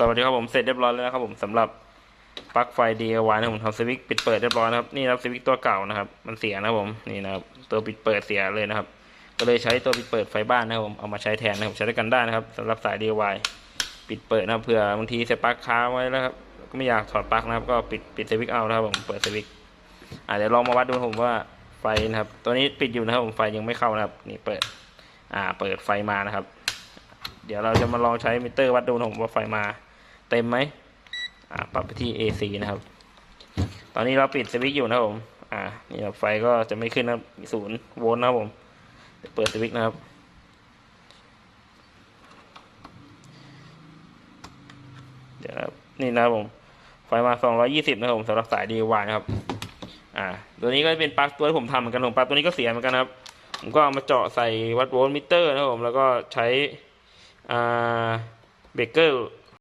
สวัสดีครับผมเสร็จเรียบร้อยแล้วนะครับผมสำหรับปลั๊กไฟ DIY นะครับผมทำสวิตช์ปิดเปิดเรียบร้อยนะครับนี่นะครับสวิตช์ตัวเก่านะครับ มันเสียนะครับผมนี่นะครับตัวปิดเปิดเสียเลยนะครับ ก็เลยใช้ตัวปิดเปิดไฟบ้านนะครับผมเอามาใช้แทนนะครับใช้ด้วยกันได้นะครับสำหรับสาย DIY ปิดเปิดนะเผื่อบางทีเสียปลั๊กค้าไว้แล้วครับก็ไม่อยากถอดปลั๊กนะครับ ก็ปิดปิดสวิตช์เอานะครับผมเปิดสวิตช์อ่าเดี๋ยวลองมาวัดดูนะผมว่าไฟนะครับ ตัวนี้ปิดอยู่นะครับผมไฟยังไม่เข้านะครับ นี่เปิด อ่า เปิดไฟมานะครับ เดี๋ยวเราจะมาลองใช้มิเตอร์วัดดูนะผมว่าไฟมา เต็มไหมอ่าปรับไปที่ AC นะครับ ตอนนี้เราปิดสวิตช์อยู่นะครับผม อ่า นี่ครับไฟก็จะไม่ขึ้นนะศูนย์โวลต์นะครับผมเดี๋ยวเปิดสวิตช์นะครับ เดี๋ยวนี่นะครับผม ไฟมา 220 นะครับผมสำหรับสาย DIY นะครับ อ่า ตัวนี้ก็เป็นปลั๊กตัวที่ผมทำเหมือนกันผมปลั๊กตัวนี้ก็เสียเหมือนกันนะครับ ผมก็เอามาเจาะใส่วัดโวลต์มิเตอร์นะครับผม แล้วก็ใช้ อ่า เบรกเกอร์